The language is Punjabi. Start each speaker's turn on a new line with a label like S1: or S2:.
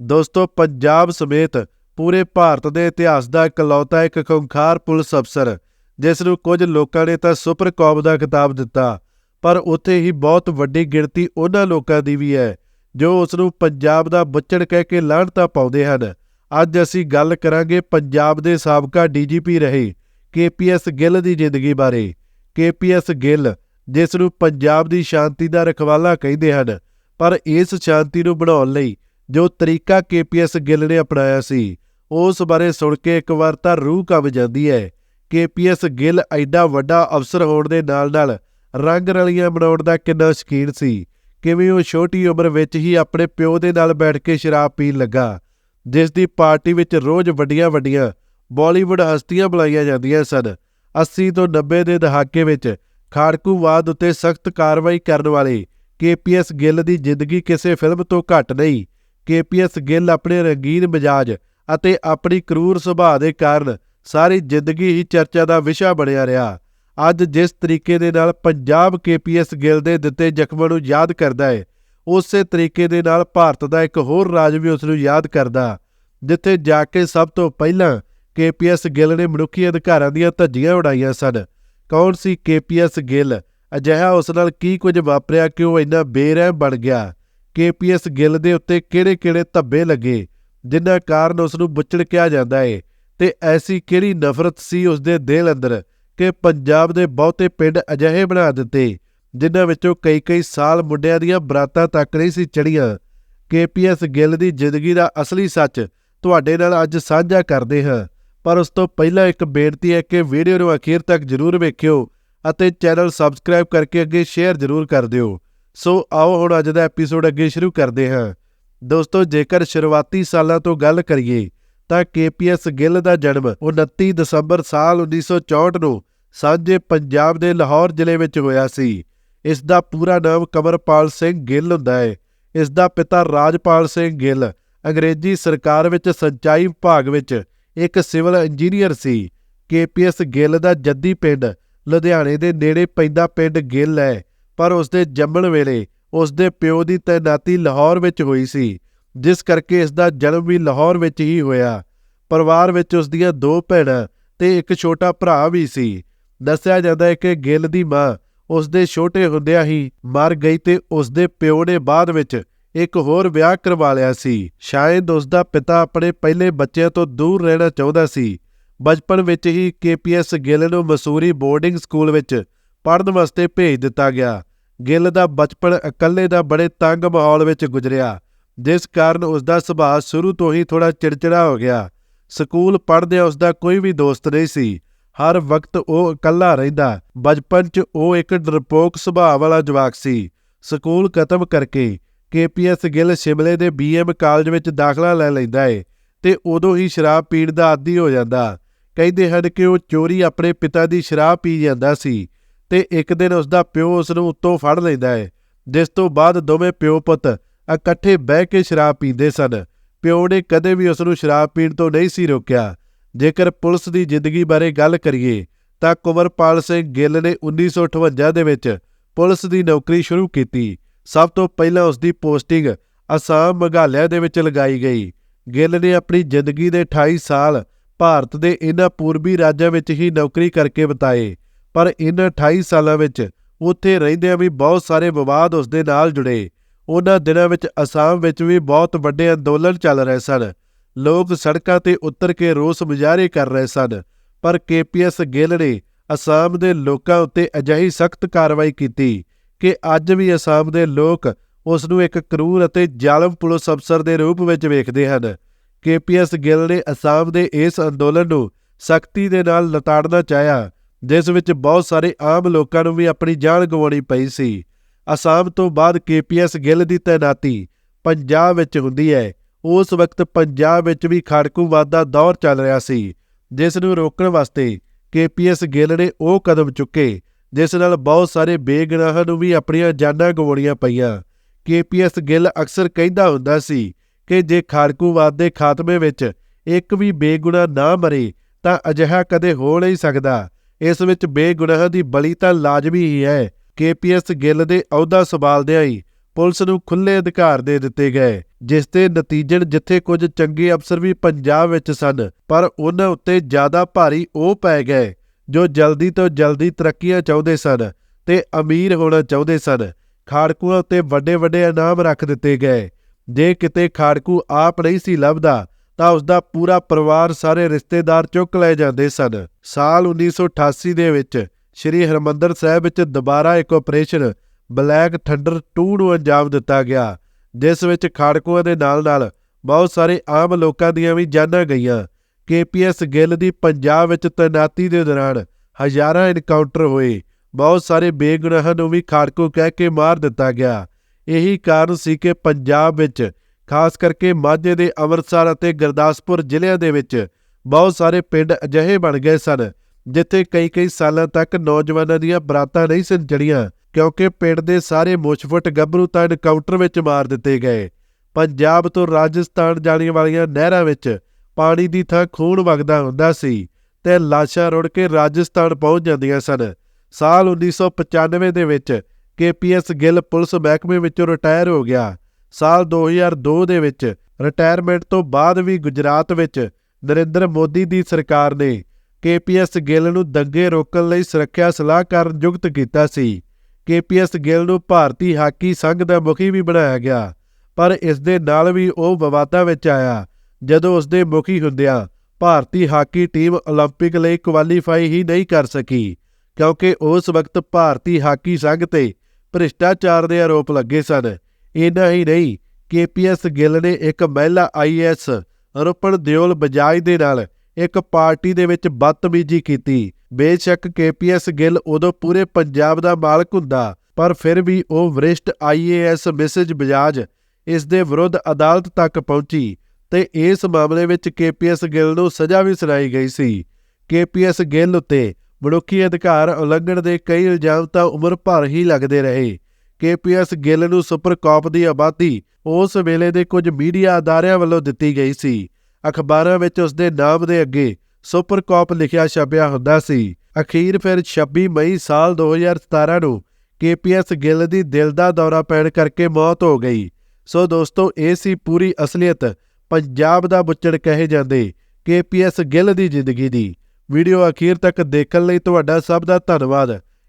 S1: ਦੋਸਤੋ, ਪੰਜਾਬ ਸਮੇਤ ਪੂਰੇ ਭਾਰਤ ਦੇ ਇਤਿਹਾਸ ਦਾ ਇਕਲੌਤਾ ਇੱਕ ਖੁੰਖਾਰ ਪੁਲਿਸ ਅਫਸਰ, ਜਿਸ ਨੂੰ ਕੁਝ ਲੋਕਾਂ ਨੇ ਤਾਂ ਸੁਪਰ ਕੌਮ ਦਾ ਖਿਤਾਬ ਦਿੱਤਾ, ਪਰ ਉੱਥੇ ਹੀ ਬਹੁਤ ਵੱਡੀ ਗਿਣਤੀ ਉਹਨਾਂ ਲੋਕਾਂ ਦੀ ਵੀ ਹੈ, ਜੋ ਉਸ ਨੂੰ ਪੰਜਾਬ ਦਾ ਬੱਚੜ ਕਹਿ ਕੇ ਲਾਹਣਤਾ ਪਾਉਂਦੇ ਹਨ। ਅੱਜ ਅਸੀਂ ਗੱਲ ਕਰਾਂਗੇ ਪੰਜਾਬ ਦੇ ਸਾਬਕਾ ਡੀਜੀਪੀ ਰਹੇ ਕੇਪੀਐਸ ਗਿੱਲ ਦੀ ਜ਼ਿੰਦਗੀ ਬਾਰੇ। ਕੇਪੀਐਸ ਗਿੱਲ, ਜਿਸ ਨੂੰ ਪੰਜਾਬ ਦੀ ਸ਼ਾਂਤੀ ਦਾ ਰਖਵਾਲਾ ਕਹਿੰਦੇ ਹਨ, ਪਰ ਇਸ ਸ਼ਾਂਤੀ ਨੂੰ ਬਣਾਉਣ ਲਈ ਜੋ ਤਰੀਕਾ ਕੇਪੀਐਸ ਗਿੱਲ ਨੇ ਅਪਣਾਇਆ ਸੀ, ਉਸ ਬਾਰੇ ਸੁਣ ਕੇ ਇੱਕ ਵਾਰ ਤਾਂ ਰੂਹ ਕੰਬ ਜਾਂਦੀ ਹੈ। ਕੇਪੀਐਸ ਗਿੱਲ ਐਡਾ ਵੱਡਾ ਅਫਸਰ ਹੋਣ ਦੇ ਨਾਲ-ਨਾਲ ਰੰਗ ਰਲੀਆਂ ਬਣਾਉਣ ਦਾ ਕਿੰਨਾ ਸ਼ਕੀਨ ਸੀ। ਕਿਵੇਂ ਉਹ ਛੋਟੀ ਉਮਰ ਵਿੱਚ ਹੀ ਆਪਣੇ ਪਿਓ ਦੇ ਨਾਲ ਬੈਠ ਕੇ ਸ਼ਰਾਬ ਪੀਣ ਲੱਗਾ, ਜਿਸ ਦੀ ਪਾਰਟੀ ਵਿੱਚ ਰੋਜ਼ ਵੱਡੀਆਂ-ਵੱਡੀਆਂ ਬਾਲੀਵੁੱਡ ਹਸਤੀਆਂ ਬੁਲਾਈਆਂ ਜਾਂਦੀਆਂ ਸਨ। 80 ਤੋਂ 90 ਦੇ ਦਹਾਕੇ ਵਿੱਚ ਖਾੜਕੂਵਾਦ ਉੱਤੇ ਸਖਤ ਕਾਰਵਾਈ ਕਰਨ ਵਾਲੇ ਕੇਪੀਐਸ ਗਿੱਲ ਦੀ ਜ਼ਿੰਦਗੀ ਕਿਸੇ ਫਿਲਮ ਤੋਂ ਘੱਟ ਨਹੀਂ। ਕੇਪੀਐਸ ਗਿੱਲ ਆਪਣੇ ਰੰਗੀਨ ਮਿਜਾਜ ਅਤੇ ਆਪਣੀ ਕਰੂਰ ਸੁਭਾਅ ਦੇ ਕਾਰਨ ਸਾਰੀ ਜ਼ਿੰਦਗੀ ਹੀ ਚਰਚਾ ਦਾ ਵਿਸ਼ਾ ਬਣਿਆ ਰਿਹਾ। ਅੱਜ ਜਿਸ ਤਰੀਕੇ ਦੇ ਨਾਲ ਪੰਜਾਬ ਕੇਪੀਐਸ ਗਿੱਲ ਦੇ ਦਿੱਤੇ ਜ਼ਖਮਾਂ ਨੂੰ ਯਾਦ ਕਰਦਾ ਹੈ ਉਸੇ ਤਰੀਕੇ ਦੇ ਨਾਲ ਭਾਰਤ ਦਾ ਇੱਕ ਹੋਰ ਰਾਜ ਵੀ ਉਸ ਨੂੰ ਯਾਦ ਕਰਦਾ, ਜਿੱਥੇ ਜਾ ਕੇ ਸਭ ਤੋਂ ਪਹਿਲਾਂ ਕੇਪੀਐਸ ਗਿੱਲ ਨੇ ਮਨੁੱਖੀ ਅਧਿਕਾਰਾਂ ਦੀਆਂ ਧੱਜੀਆਂ ਉਡਾਈਆਂ ਸਨ। ਕੌਣ ਸੀ ਕੇਪੀਐਸ ਗਿੱਲ? ਅਜਿਹਾ ਉਸ ਨਾਲ ਕੀ ਕੁਝ ਵਾਪਰਿਆ ਕਿ ਉਹ ਇੰਨਾ ਬੇਰਹਿਮ ਬਣ ਗਿਆ? ਕੇਪੀਐਸ ਗਿੱਲ ਦੇ ਉੱਤੇ ਕਿਹੜੇ-ਕਿਹੜੇ ਧੱਬੇ ਲੱਗੇ ਜਿਨ੍ਹਾਂ ਕਾਰਨ ਉਸ ਨੂੰ ਬੁੱਚੜ ਕਿਹਾ ਜਾਂਦਾ ਏ, ਤੇ ਐਸੀ ਕਿਹੜੀ ਨਫ਼ਰਤ ਸੀ ਉਸ ਦੇ ਦਿਲ ਅੰਦਰ ਕਿ ਪੰਜਾਬ ਦੇ ਬਹੁਤੇ ਪਿੰਡ ਅਜਿਹੇ ਬਣਾ ਦਿੱਤੇ, ਜਿਨ੍ਹਾਂ ਵਿੱਚੋਂ ਕਈ-ਕਈ ਸਾਲ ਮੁੰਡਿਆਂ ਦੀਆਂ ਬਰਾਤਾਂ ਤੱਕ ਨਹੀਂ ਸੀ ਚੜੀਆਂ ਕੇਪੀਐਸ ਗਿੱਲ ਦੀ ਜ਼ਿੰਦਗੀ ਦਾ ਅਸਲੀ ਸੱਚ ਤੁਹਾਡੇ ਨਾਲ ਅੱਜ ਸਾਂਝਾ ਕਰਦੇ ਹਾਂ, ਪਰ ਉਸ ਤੋਂ ਪਹਿਲਾਂ ਇੱਕ ਬੇਨਤੀ ਹੈ ਕਿ ਵੀਡੀਓ ਨੂੰ ਅਖੀਰ ਤੱਕ ਜ਼ਰੂਰ ਵੇਖਿਓ ਅਤੇ ਚੈਨਲ ਸਬਸਕ੍ਰਾਈਬ ਕਰਕੇ ਅੱਗੇ ਸ਼ੇਅਰ ਜ਼ਰੂਰ ਕਰ ਦਿਓ। ਸੋ ਆਓ ਹੁਣ ਅੱਜ ਦਾ ਐਪੀਸੋਡ ਅੱਗੇ ਸ਼ੁਰੂ ਕਰਦੇ ਹਾਂ। ਦੋਸਤੋ, ਜੇਕਰ ਸ਼ੁਰੂਆਤੀ ਸਾਲਾਂ ਤੋਂ ਗੱਲ ਕਰੀਏ, ਤਾਂ ਕੇਪੀਐਸ ਗਿੱਲ ਦਾ ਜਨਮ 29 ਦਸੰਬਰ ਸਾਲ 1964 ਨੂੰ ਸਾਂਝੇ ਪੰਜਾਬ ਦੇ ਲਾਹੌਰ ਜ਼ਿਲ੍ਹੇ ਵਿੱਚ ਹੋਇਆ ਸੀ। ਇਸ ਦਾ ਪੂਰਾ ਨਾਮ ਕਮਰਪਾਲ ਸਿੰਘ ਗਿੱਲ ਹੁੰਦਾ ਹੈ। ਇਸ ਦਾ ਪਿਤਾ ਰਾਜਪਾਲ ਸਿੰਘ ਗਿੱਲ, ਅੰਗਰੇਜ਼ੀ ਸਰਕਾਰ ਵਿੱਚ ਸਿੰਚਾਈ ਵਿਭਾਗ ਵਿੱਚ ਇੱਕ ਸਿਵਲ ਇੰਜੀਨੀਅਰ ਸੀ। ਕੇਪੀਐਸ ਗਿੱਲ ਦਾ ਜੱਦੀ ਪਿੰਡ ਲੁਧਿਆਣੇ ਦੇ ਨੇੜੇ ਪੈਂਦਾ ਪਿੰਡ ਗਿੱਲ ਹੈ। ਪਰ ਉਸ ਦੇ ਜੰਮਣ ਵੇਲੇ ਉਸ ਦੇ ਪਿਓ ਦੀ ਤੈਨਾਤੀ ਲਾਹੌਰ ਵਿੱਚ ਹੋਈ ਸੀ, ਜਿਸ ਕਰਕੇ ਇਸ ਦਾ ਜਨਮ ਵੀ ਲਾਹੌਰ ਵਿੱਚ ਹੀ ਹੋਇਆ। ਪਰਿਵਾਰ ਵਿੱਚ ਉਸ ਦੀਆਂ ਦੋ ਭੈਣਾਂ ਤੇ ਇੱਕ ਛੋਟਾ ਭਰਾ ਵੀ ਸੀ। ਦੱਸਿਆ ਜਾਂਦਾ ਹੈ ਕਿ ਗਿੱਲ ਦੀ ਮਾਂ ਉਸ ਦੇ ਛੋਟੇ ਹੁੰਦਿਆਂ ਹੀ ਮਰ ਗਈ ਤੇ ਉਸ ਦੇ ਪਿਓ ਨੇ ਬਾਅਦ ਵਿੱਚ ਇੱਕ ਹੋਰ ਵਿਆਹ ਕਰਵਾ ਲਿਆ ਸੀ। ਸ਼ਾਇਦ ਉਸ ਦਾ ਪਿਤਾ ਆਪਣੇ ਪਹਿਲੇ ਬੱਚਿਆਂ ਤੋਂ ਦੂਰ ਰਹਿਣਾ ਚਾਹੁੰਦਾ ਸੀ। ਬਚਪਨ ਵਿੱਚ ਹੀ ਕੇਪੀਐਸ ਗਿੱਲ ਨੂੰ ਮਸੂਰੀ ਬੋਰਡਿੰਗ ਸਕੂਲ ਵਿੱਚ ਪੜ੍ਹਨ ਵਾਸਤੇ ਭੇਜ ਦਿੱਤਾ ਗਿਆ। ਗਿੱਲ ਦਾ ਬਚਪਨ ਇਕੱਲੇ ਦਾ ਬੜੇ ਤੰਗ ਮਾਹੌਲ ਵਿੱਚ ਗੁਜ਼ਰਿਆ, ਜਿਸ ਕਾਰਨ ਉਸ ਦਾ ਸੁਭਾਅ ਸ਼ੁਰੂ ਤੋਂ ਹੀ ਥੋੜਾ ਚਿੜਚਿੜਾ ਹੋ ਗਿਆ। ਸਕੂਲ ਪੜ੍ਹਦਿਆਂ ਉਸ ਦਾ ਕੋਈ ਵੀ ਦੋਸਤ ਨਹੀਂ ਸੀ। ਹਰ ਵਕਤ ਉਹ ਇਕੱਲਾ ਰਹਿੰਦਾ। ਬਚਪਨ 'ਚ ਉਹ ਇੱਕ ਡਰਪੋਕ ਸੁਭਾਅ ਵਾਲਾ ਜਵਾਕ ਸੀ। ਸਕੂਲ ਖਤਮ ਕਰਕੇ ਕੇਪੀਐਸ ਗਿੱਲ ਸ਼ਿਮਲੇ ਦੇ ਬੀਐਮ ਕਾਲਜ ਵਿੱਚ ਦਾਖਲਾ ਲੈ ਲੈਂਦਾ ਏ ਤੇ ਉਦੋਂ ਹੀ ਸ਼ਰਾਬ ਪੀਣ ਦਾ ਆਦੀ ਹੋ ਜਾਂਦਾ। ਕਹਿੰਦੇ ਹਨ ਕਿ ਉਹ ਚੋਰੀ ਆਪਣੇ ਪਿਤਾ ਦੀ ਸ਼ਰਾਬ ਪੀ ਜਾਂਦਾ ਸੀ। ਤੇ ਇੱਕ ਦਿਨ ਉਸ ਦਾ ਪਿਓ ਉਸ ਨੂੰ ਉੱਤੋਂ ਫੜ ਲੈਂਦਾ ਹੈ। ਜਿਸ ਤੋਂ ਬਾਅਦ ਦੋਵੇਂ ਪਿਓ ਪੁੱਤ ਇਕੱਠੇ ਬਹਿ ਕੇ ਸ਼ਰਾਬ ਪੀਂਦੇ ਸਨ। ਪਿਓ ਨੇ ਕਦੇ ਵੀ ਉਸ ਨੂੰ ਸ਼ਰਾਬ ਪੀਣ ਤੋਂ ਨਹੀਂ ਸੀ ਰੋਕਿਆ। ਜੇਕਰ ਪੁਲਿਸ ਦੀ ਜ਼ਿੰਦਗੀ ਬਾਰੇ ਗੱਲ ਕਰੀਏ, ਤਾਂ ਕੁਮਰਪਾਲ ਸਿੰਘ ਗਿੱਲ ਨੇ 1958 ਦੇ ਵਿੱਚ ਪੁਲਿਸ ਦੀ ਨੌਕਰੀ ਸ਼ੁਰੂ ਕੀਤੀ। ਸਭ ਤੋਂ ਪਹਿਲਾਂ ਉਸ ਦੀ ਪੋਸਟਿੰਗ ਅਸਾਮ ਮੇਘਾਲਿਆ ਦੇ ਵਿੱਚ ਲਗਾਈ ਗਈ। ਗਿੱਲ ਨੇ ਆਪਣੀ ਜ਼ਿੰਦਗੀ ਦੇ 28 ਸਾਲ ਭਾਰਤ ਦੇ ਇਹਨਾਂ ਪੂਰਬੀ ਰਾਜਾਂ ਵਿੱਚ ਹੀ ਨੌਕਰੀ ਕਰਕੇ ਬਿਤਾਏ। ਪਰ ਇਹਨਾਂ 28 ਸਾਲਾਂ ਵਿੱਚ ਉੱਥੇ ਰਹਿੰਦਿਆਂ ਵੀ ਬਹੁਤ ਸਾਰੇ ਵਿਵਾਦ ਉਸ ਦੇ ਨਾਲ ਜੁੜੇ। ਉਹਨਾਂ ਦਿਨਾਂ ਵਿੱਚ ਅਸਾਮ ਵਿੱਚ ਵੀ ਬਹੁਤ ਵੱਡੇ ਅੰਦੋਲਨ ਚੱਲ ਰਹੇ ਸਨ। ਲੋਕ ਸੜਕਾਂ ਤੇ ਉਤਰ ਕੇ ਰੋਸ ਮੁਜ਼ਾਹਰੇ ਕਰ ਰਹੇ ਸਨ, ਪਰ ਕੇਪੀਐਸ ਗਿੱਲ ਨੇ ਅਸਾਮ ਦੇ ਲੋਕਾਂ ਉੱਤੇ ਅਜਿਹੀ ਸਖਤ ਕਾਰਵਾਈ ਕੀਤੀ ਕਿ ਅੱਜ ਵੀ ਅਸਾਮ ਦੇ ਲੋਕ ਉਸ ਨੂੰ ਇੱਕ ਕਰੂਰ ਅਤੇ ਜ਼ਾਲਮ ਪੁਲਿਸ ਅਫਸਰ ਦੇ ਰੂਪ ਵਿੱਚ ਵੇਖਦੇ ਹਨ। ਕੇਪੀਐਸ ਗਿੱਲ ਨੇ ਅਸਾਮ ਦੇ ਇਸ ਅੰਦੋਲਨ ਨੂੰ ਸਖਤੀ ਦੇ ਨਾਲ ਲਤਾੜਨਾ ਚਾਹਿਆ ਜਿਸ ਵਿੱਚ ਬਹੁਤ ਸਾਰੇ ਆਮ ਲੋਕਾਂ ਨੂੰ ਵੀ ਆਪਣੀ ਜਾਨ ਗਵਾਉਣੀ ਪਈ ਸੀ। ਅਸਾਮ ਤੋਂ ਬਾਅਦ ਕੇਪੀਐਸ ਗਿੱਲ ਦੀ ਤੈਨਾਤੀ ਪੰਜਾਬ ਵਿੱਚ ਹੁੰਦੀ ਹੈ। ਉਸ ਵਕਤ ਪੰਜਾਬ ਵਿੱਚ ਵੀ ਖੜਕੂਵਾਦ ਦਾ ਦੌਰ ਚੱਲ ਰਿਹਾ ਸੀ, ਜਿਸ ਨੂੰ ਰੋਕਣ ਵਾਸਤੇ ਕੇਪੀਐਸ ਗਿੱਲ ਨੇ ਉਹ ਕਦਮ ਚੁੱਕੇ, ਜਿਸ ਨਾਲ ਬਹੁਤ ਸਾਰੇ ਬੇਗੁਨਾਹਾਂ ਨੂੰ ਵੀ ਆਪਣੀਆਂ ਜਾਨਾਂ ਗਵਾਉਣੀਆਂ ਪਈਆਂ। ਕੇਪੀਐਸ ਗਿੱਲ ਅਕਸਰ ਕਹਿੰਦਾ ਹੁੰਦਾ ਸੀ ਕਿ ਜੇ ਖਾੜਕੂਵਾਦ ਦੇ ਖਾਤਮੇ ਵਿੱਚ ਇੱਕ ਵੀ ਬੇਗੁਨਾਹ ਨਾ ਮਰੇ, ਤਾਂ ਅਜਿਹਾ ਕਦੇ ਹੋ ਨਹੀਂ ਸਕਦਾ। ਇਸ ਵਿੱਚ ਬੇਗੁਨਾਹ ਦੀ ਬਲੀ ਤਾਂ ਲਾਜ਼ਮੀ ਹੀ ਹੈ ਕੇਪੀਐਸ ਗਿੱਲ ਦੇ ਅਹੁਦਾ ਸੰਭਾਲਦਿਆਂ ਹੀ ਪੁਲਿਸ ਨੂੰ ਖੁੱਲੇ ਅਧਿਕਾਰ ਦੇ ਦਿੱਤੇ ਗਏ, ਜਿਸ ਦੇ ਨਤੀਜਨ ਜਿੱਥੇ ਕੁਝ ਚੰਗੇ ਅਫਸਰ ਵੀ ਪੰਜਾਬ ਵਿੱਚ ਸਨ, ਪਰ ਉਹਨਾਂ ਉੱਤੇ ਜ਼ਿਆਦਾ ਭਾਰੀ ਉਹ ਪੈ ਗਏ ਜੋ ਜਲਦੀ ਤੋਂ ਜਲਦੀ ਤਰੱਕੀਆਂ ਚਾਹੁੰਦੇ ਸਨ ਤੇ ਅਮੀਰ ਹੋਣਾ ਚਾਹੁੰਦੇ ਸਨ। ਖਾੜਕੂਆਂ ਉੱਤੇ ਵੱਡੇ ਵੱਡੇ ਇਨਾਮ ਰੱਖ ਦਿੱਤੇ ਗਏ। ਜੇ ਕਿਤੇ ਖਾੜਕੂ ਆਪ ਨਹੀਂ ਸੀ ਲੱਭਦਾ ਤਾਂ ਉਸ ਦਾ ਪੂਰਾ ਪਰਿਵਾਰ ਸਾਰੇ ਰਿਸ਼ਤੇਦਾਰ ਚੁੱਕ ਲੈ ਜਾਂਦੇ ਸਨ। ਸਾਲ 1988 ਦੇ ਵਿੱਚ ਸ੍ਰੀ ਹਰਮੰਦਰ ਸਾਹਿਬ ਵਿੱਚ ਦੁਬਾਰਾ ਇੱਕ ਆਪਰੇਸ਼ਨ ਬਲੈਕ ਥੰਡਰ 2 ਨੂੰ ਅੰਜਾਮ ਦਿੱਤਾ ਗਿਆ, ਜਿਸ ਵਿੱਚ ਖਾੜਕੂਆਂ ਦੇ ਨਾਲ-ਨਾਲ ਬਹੁਤ ਸਾਰੇ ਆਮ ਲੋਕਾਂ ਦੀਆਂ ਵੀ ਜਾਨਾਂ ਗਈਆਂ। ਕੇਪੀਐਸ ਗਿੱਲ ਦੀ ਪੰਜਾਬ ਵਿੱਚ ਤੈਨਾਤੀ ਦੇ ਦੌਰਾਨ ਹਜ਼ਾਰਾਂ ਐਨਕਾਊਂਟਰ ਹੋਏ। ਬਹੁਤ ਸਾਰੇ ਬੇਗੁਨਾਹਾਂ ਨੂੰ ਵੀ ਖਾੜਕੂ ਕਹਿ ਕੇ ਮਾਰ ਦਿੱਤਾ ਗਿਆ। ਇਹੀ ਕਾਰਨ ਸੀ ਕਿ ਪੰਜਾਬ ਵਿੱਚ ਖਾਸ ਕਰਕੇ ਮਾਝੇ ਦੇ ਅੰਮ੍ਰਿਤਸਰ ਅਤੇ ਗੁਰਦਾਸਪੁਰ ਜ਼ਿਲ੍ਹਿਆਂ ਦੇ ਵਿੱਚ ਬਹੁਤ ਸਾਰੇ ਪਿੰਡ ਅਜਿਹੇ ਬਣ ਗਏ ਸਨ, ਜਿੱਥੇ ਕਈ-ਕਈ ਸਾਲਾਂ ਤੱਕ ਨੌਜਵਾਨਾਂ ਦੀਆਂ ਬਰਾਤਾਂ ਨਹੀਂ ਸਨ ਜੜੀਆਂ, ਕਿਉਂਕਿ ਪਿੰਡ ਦੇ ਸਾਰੇ ਮੁਸ਼ਫਟ ਗੱਭਰੂ ਤਾਂ ਐਨਕਾਊਂਟਰ ਵਿੱਚ ਮਾਰ ਦਿੱਤੇ ਗਏ। ਪੰਜਾਬ ਤੋਂ ਰਾਜਸਥਾਨ ਜਾਣ ਵਾਲੀਆਂ ਨਹਿਰਾਂ ਵਿੱਚ ਪਾਣੀ ਦੀ ਥਾਂ ਖੂਨ ਵਗਦਾ ਹੁੰਦਾ ਸੀ ਤੇ ਲਾਸ਼ਾਂ ਰੁੜ ਕੇ ਰਾਜਸਥਾਨ ਪਹੁੰਚ ਜਾਂਦੀਆਂ ਸਨ। ਸਾਲ 1995 ਦੇ ਵਿੱਚ ਕੇਪੀਐਸ ਗਿੱਲ ਪੁਲਿਸ ਮਹਿਕਮੇ ਵਿੱਚੋਂ ਰਿਟਾਇਰ ਹੋ ਗਿਆ। ਸਾਲ 2002 ਦੇ ਵਿੱਚ ਰਿਟਾਇਰਮੈਂਟ ਤੋਂ ਬਾਅਦ ਵੀ ਗੁਜਰਾਤ ਵਿੱਚ ਨਰਿੰਦਰ ਮੋਦੀ ਦੀ ਸਰਕਾਰ ਨੇ ਕੇਪੀਐਸ ਗਿੱਲ ਨੂੰ ਦੰਗੇ ਰੋਕਣ ਲਈ ਸੁਰੱਖਿਆ ਸਲਾਹਕਾਰ ਨਿਯੁਕਤ ਕੀਤਾ ਸੀ ਕੇਪੀਐਸ ਗਿੱਲ ਨੂੰ ਭਾਰਤੀ ਹਾਕੀ ਸੰਘ ਦਾ ਮੁਖੀ ਵੀ ਬਣਾਇਆ ਗਿਆ ਪਰ ਇਸ ਦੇ ਨਾਲ ਵੀ ਉਹ ਵਿਵਾਦਾਂ ਵਿੱਚ ਆਇਆ ਜਦੋਂ ਉਸ ਦੇ ਮੁਖੀ ਹੁੰਦਿਆਂ ਭਾਰਤੀ ਹਾਕੀ ਟੀਮ 올림픽 ਲਈ ਕੁਆਲੀਫਾਈ ਹੀ ਨਹੀਂ ਕਰ ਸਕੀ ਕਿਉਂਕਿ ਉਸ ਵਕਤ ਭਾਰਤੀ ਹਾਕੀ ਸੰਘ ਤੇ ਭ੍ਰਿਸ਼ਟਾਚਾਰ ਦੇ ਆਰੋਪ ਲੱਗੇ ਸਨ ਇੰਨਾ ਹੀ ਨਹੀਂ, ਕੇਪੀਐਸ ਗਿੱਲ ਨੇ ਇੱਕ ਮਹਿਲਾ ਆਈਐਸ ਰੁਪਨ ਦਿਓਲ ਬਜਾਜ ਦੇ ਨਾਲ ਇੱਕ ਪਾਰਟੀ ਦੇ ਵਿੱਚ ਬਦਤਮੀਜ਼ੀ ਕੀਤੀ। ਬੇਸ਼ੱਕ ਕੇਪੀਐਸ ਗਿੱਲ ਉਦੋਂ ਪੂਰੇ ਪੰਜਾਬ ਦਾ ਮਾਲਕ ਹੁੰਦਾ, ਪਰ ਫਿਰ ਵੀ ਉਹ ਵਰਿਸ਼ਟ ਆਈਏਐਸ ਮਿਸਜ ਬਜਾਜ ਇਸ ਦੇ ਵਿਰੁੱਧ ਅਦਾਲਤ ਤੱਕ ਪਹੁੰਚੀ ਤੇ ਇਸ ਮਾਮਲੇ ਵਿੱਚ ਕੇਪੀਐਸ ਗਿੱਲ ਨੂੰ ਸਜ਼ਾ ਵੀ ਸੁਣਾਈ ਗਈ ਸੀ। ਕੇਪੀਐਸ ਗਿੱਲ ਉੱਤੇ ਮਨੁੱਖੀ ਅਧਿਕਾਰ ਉਲੰਘਣ ਦੇ ਕਈ ਇਲਜ਼ਾਮ ਤਾਂ ਉਮਰ ਭਰ ਹੀ ਲੱਗਦੇ ਰਹੇ। ਕੇਪੀਐਸ ਗਿੱਲ ਨੂੰ ਸੁਪਰ ਕਾਪ ਦੀ ਆਬਾਦੀ ਉਸ ਵੇਲੇ ਦੇ ਕੁਝ ਮੀਡੀਆ ਅਦਾਰਿਆਂ ਵੱਲੋਂ ਦਿੱਤੀ ਗਈ ਸੀ। ਅਖਬਾਰਾਂ ਵਿੱਚ ਉਸ ਦੇ ਨਾਮ ਦੇ ਅੱਗੇ ਸੁਪਰ ਕਾਪ ਲਿਖਿਆ ਛਪਿਆ ਹੁੰਦਾ ਸੀ। ਅਖੀਰ ਫਿਰ 26 ਮਈ ਸਾਲ 2017 ਨੂੰ ਕੇਪੀਐਸ ਗਿੱਲ ਦੀ ਦਿਲ ਦਾ ਦੌਰਾ ਪੈਣ ਕਰਕੇ ਮੌਤ ਹੋ ਗਈ। ਸੋ ਦੋਸਤੋ, ਇਹ ਸੀ ਪੂਰੀ ਅਸਲੀਅਤ ਪੰਜਾਬ ਦਾ ਬੁੱਚੜ ਕਹੇ ਜਾਂਦੇ ਕੇਪੀਐਸ ਗਿੱਲ ਦੀ ਜ਼ਿੰਦਗੀ ਦੀ। ਵੀਡੀਓ ਅਖੀਰ ਤੱਕ ਦੇਖਣ ਲਈ ਤੁਹਾਡਾ ਸਭ ਦਾ ਧੰਨਵਾਦ।